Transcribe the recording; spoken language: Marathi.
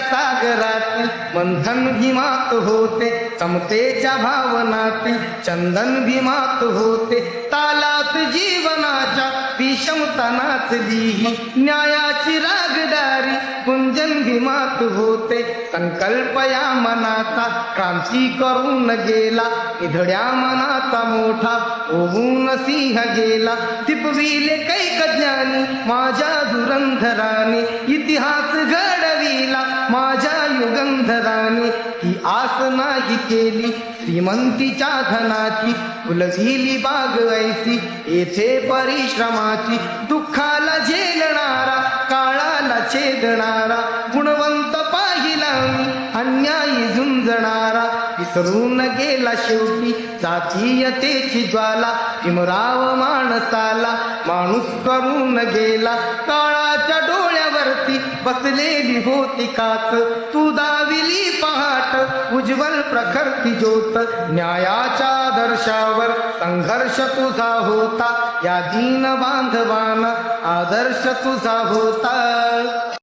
सागरातील मंथन भीमात होते समतेच्या भावनातील चंदन भीमात होते. तालात जीवनाच्या विषमता नाचली न्यायाची रागदारी कुंजन भीमात होते. संकल्प या मनाचा क्रांती करून गेला इधड्या मनाचा मोठा ओहून सिंह गेला. दिपविले कैक ज्ञानी माझ्या धुरंधराने इतिहास घडविला गंधराने ही आस नाही केली. श्रीमंतीच्या धनाची फुलझिली बाग ऐसी येथे परिश्रमाची दुःखाला झेलणारा काळाला छेदणारा गुणवंत पाहिला मी अन्यायी झुंजणारा विसरून गेला शेवटी जातीयतेची ज्वाला भीमराव माणसाला माणूस करून गेला काळाच्या डोळ्या बसलेली होती कात तू दाविली पहाट उज्ज्वल प्रखर ती ज्योत। न्यायाच्या आदर्शावर संघर्ष तुझा होता। या दीन बांधवान आदर्श तुझा होता।